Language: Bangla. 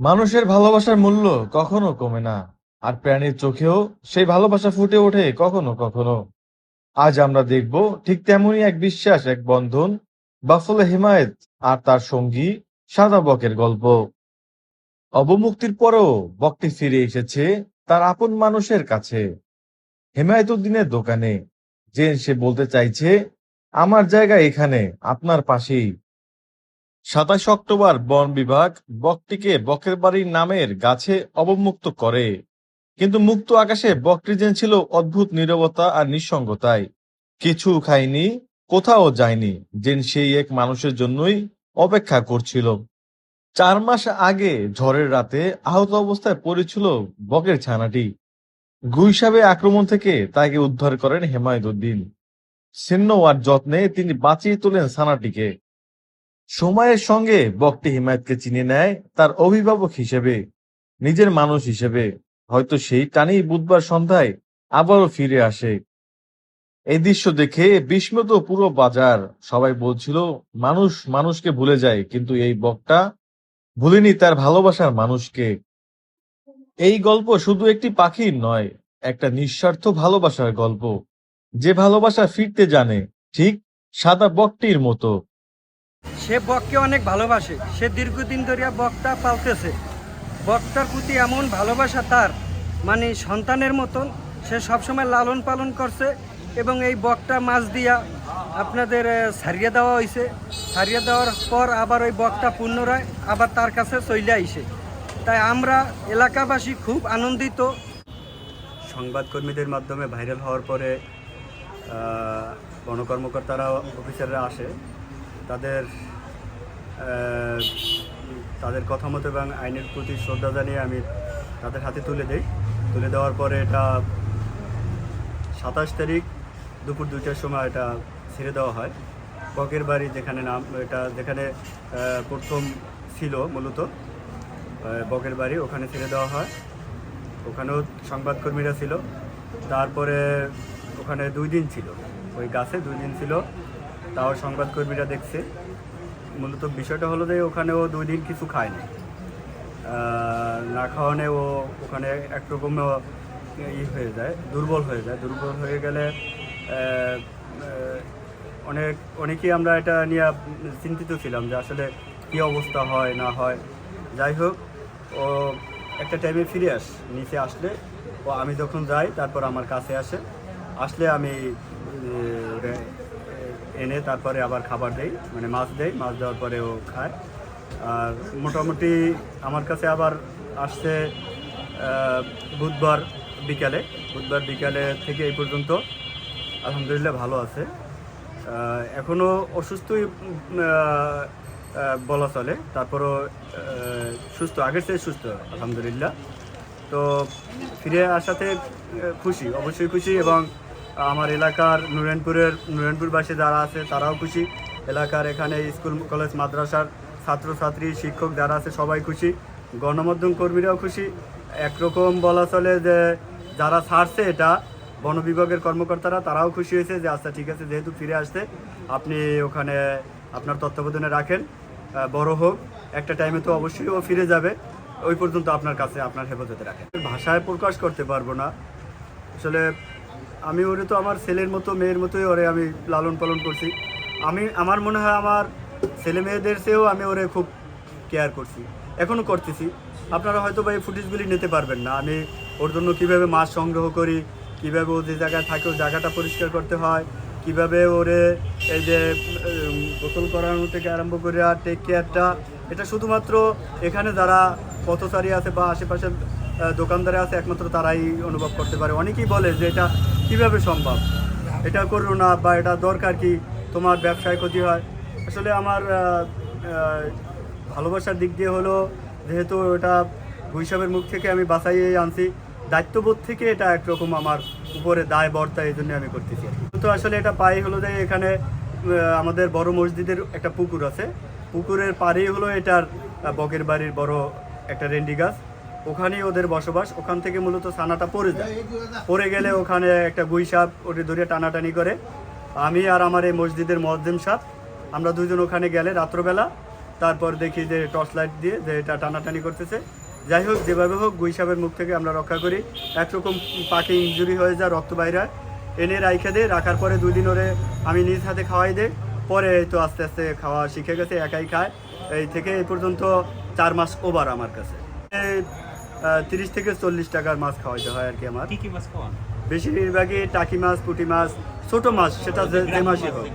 মানুষের ভালোবাসার মূল্য কখনো কমে না, আর প্রাণীর চোখেও সেই ভালোবাসা ফুটে ওঠে কখনো কখনো। আজ আমরা দেখব ঠিক তেমনই এক বিশ্বাস, এক বন্ধন, বাফলে হিমায়েত আর তার সঙ্গী সাদা বকের গল্প। অবমুক্তির পরেও বকটি ফিরে এসেছে তার আপন মানুষের কাছে। হেমায়তুদ্দিনের দোকানে, যে সে বলতে চাইছে, আমার জায়গা এখানে, আপনার পাশেই। সাতাশ অক্টোবর বন বিভাগ বকটিকে বকের বাড়ির নামের গাছে অবমুক্ত করে। কিন্তু মুক্ত আকাশে বকটি যেন ছিল অদ্ভুত নীরবতা আর নিঃসঙ্গতায়। কিছু খায়নি, কোথাও যায়নি যেন সেই এক মানুষের জন্যই অপেক্ষা করছিল। চার মাস আগে ঝড়ের রাতে আহত অবস্থায় পড়েছিল বকের ছানাটি। গুইসাবে আক্রমণ থেকে তাকে উদ্ধার করেন হেমায়তুদ্দিন ছিন্ন আর যত্নে তিনি বাঁচিয়ে তোলেন ছানাটিকে। সময়ের সঙ্গে বকটি হিমায়তকে চিনে নেয় তার অভিভাবক হিসেবে, নিজের মানুষ হিসেবে। হয়তো সেই টানেই বুধবার সন্ধ্যায় আবারও ফিরে আসে। এই দৃশ্য দেখে বিস্মিত পুরো বাজার। সবাই বলছিল, মানুষ মানুষকে ভুলে যায়, কিন্তু এই বকটা ভুলেনি তার ভালোবাসার মানুষকে। এই গল্প শুধু একটি পাখির নয়, একটা নিঃস্বার্থ ভালোবাসার গল্প। যে ভালোবাসা ফিরতে জানে, ঠিক সাদা বকটির মতো। সে বককে অনেক ভালোবাসে। সে দীর্ঘদিন ধরিয়া বকটা পালতেছে। বকটার প্রতি এমন ভালোবাসা তার মানে সন্তানের মতন সে সবসময় লালন পালন করছে এবং এই বকটা মাছ দিয়া আপনাদের ছাড়িয়ে দেওয়া হয়েছে সারিয়ে দেওয়ার পর আবার ওই বকটা পুনরায় আবার তার কাছে চলে আইসে তাই আমরা এলাকাবাসী খুব আনন্দিত। সংবাদকর্মীদের মাধ্যমে ভাইরাল হওয়ার পরে আহ, বন কর্মকর্তারা অফিসাররা আসে। তাদের তাদের কথা মতো এবং আইনের প্রতি শ্রদ্ধা জানিয়ে আমি তাদের হাতে তুলে দেই। তুলে দেওয়ার পরে এটা সাতাশ তারিখ দুপুর দুইটার সময় এটা ছেড়ে দেওয়া হয়। বকের বাড়ি যেখানে নাম, এটা যেখানে প্রথম ছিল মূলত বকের বাড়ি, ওখানে ছেড়ে দেওয়া হয়। ওখানেও সংবাদকর্মীরা ছিল। তারপরে ওখানে দুই দিন ছিল। ওই গাছে দুই দিন ছিল। তাও সংবাদকর্মীরা দেখছে। মূলত বিষয়টা হলো যে ওখানে ও দুই দিন কিছু খায়নি। না খাওয়ানে ও ওখানে একরকম ই হয়ে যায়, দুর্বল হয়ে যায়। দুর্বল হয়ে গেলে অনেক, অনেকেই আমরা এটা নিয়ে চিন্তিত ছিলাম যে আসলে কী অবস্থা হয়, না হয়। যাই হোক, ও একটা টাইমে ফিরে আস, নিচে আসলে ও আমি যখন যাই, তারপর আমার কাছে আসে। আসলে আমি এনে তারপরে আবার খাবার দেই মানে মাছ দেই, মাছ দেওয়ার পরে ও খায়। আর মোটামুটি আমার কাছে আবার আসছে বুধবার বিকালে বুধবার বিকালে থেকে এই পর্যন্ত আলহামদুলিল্লাহ ভালো আছে। এখনও অসুস্থই বলা চলে। তারপরও সুস্থ, আগের চেয়ে সুস্থ, আলহামদুলিল্লাহ। তো ফিরে আসাতে খুশি, অবশ্যই খুশি এবং আমার এলাকার নুরেনপুরের, নুরেনপুরবাসী যারা আছে তারাও খুশি। এলাকার এখানে স্কুল, কলেজ, মাদ্রাসার ছাত্রছাত্রী, শিক্ষক যারা আছে সবাই খুশি। গণমাধ্যম কর্মীরাও খুশি। একরকম বলা চলে যে যারা ছাড়ছে এটা, বন বিভাগের কর্মকর্তারা তারাও খুশি হয়েছে যে আচ্ছা ঠিক আছে, যেহেতু ফিরে আসছে, আপনি ওখানে আপনার তত্ত্বাবধানে রাখেন বড় হোক। একটা টাইমে তো অবশ্যই ও ফিরে যাবে। ওই পর্যন্ত আপনার কাছে, আপনার হেফাজতে রাখেন। ভাষায় প্রকাশ করতে পারব না। আসলে আমি ওরে তো আমার ছেলের মতো মেয়ের মতোই ওরে আমি লালন পালন করছি। আমি আমার মনে হয় আমার ছেলে মেয়েদের চেয়েও আমি ওরে খুব কেয়ার করছি এখনও করতেছি। আপনারা হয়তো বা এই ফুটেজগুলি নিতে পারবেন না। আমি ওর জন্য কীভাবে মাছ সংগ্রহ করি কীভাবে ও যে জায়গায় থাকে ওই জায়গাটা পরিষ্কার করতে হয় কীভাবে ওরে এই যে গোসল করানো থেকে আরম্ভ করে আর টেক কেয়ারটা এটা শুধুমাত্র এখানে যারা পথচারী আছে বা আশেপাশের আহ, দোকানদারে আছে, একমাত্র তারাই অনুভব করতে পারে। অনেকেই বলে যে এটা কীভাবে সম্ভব? এটা করো না বা এটা দরকার কি? তোমার ব্যবসায় ক্ষতি হয়। আসলে আমার ভালোবাসার দিক দিয়ে হলো, যেহেতু এটা ভুইসাবের মুখ থেকে আমি বাঁচাইয়ে আনছি, দায়িত্ববোধ থেকে এটা একরকম আমার উপরে দায়, বর্তা এই জন্য আমি করতেছি। তো আসলে এটা পাই হলো যে এখানে আমাদের বড় মসজিদের একটা পুকুর আছে। পুকুরের পাড়েই হলো এটার বকের বাড়ির বড় একটা রেন্ডি গাছ। ওখানেই ওদের বসবাস। ওখান থেকে মূলত ছানাটা পড়ে যায়। পড়ে গেলে ওখানে একটা গুই সাপ ওটি ধরে টানাটানি করে। আমি আর আমার এই মসজিদের মদ্দিম সাপ, আমরা দুজন ওখানে গেলে রাত্রবেলা, তারপর দেখি যে টর্চ লাইট দিয়ে যে এটা টানাটানি করতেছে। যাই হোক, যেভাবে হোক, গুই সাপের মুখ থেকে আমরা রক্ষা করি। একরকম পাখি ইঞ্জুরি হয়ে যায়, রক্ত বাইরে হয়। এনে রাইখে দে, রাখার পরে দুই দিন ওরে আমি নিজ হাতে খাওয়াই দে। পরে তো আস্তে আস্তে খাওয়া শিখে গেছে, একাই খায়। এই থেকে এই পর্যন্ত চার মাস ওভার আমার কাছে। তিরিশ থেকে চল্লিশ টাকার মাছ খাওয়াইতে হয় আর কি আমার। কি কি মাছ খাওয়ান? বেশিরভাগই টাকি মাছ পুঁটি মাছ ছোট মাছ সেটা যে মাছই হোক।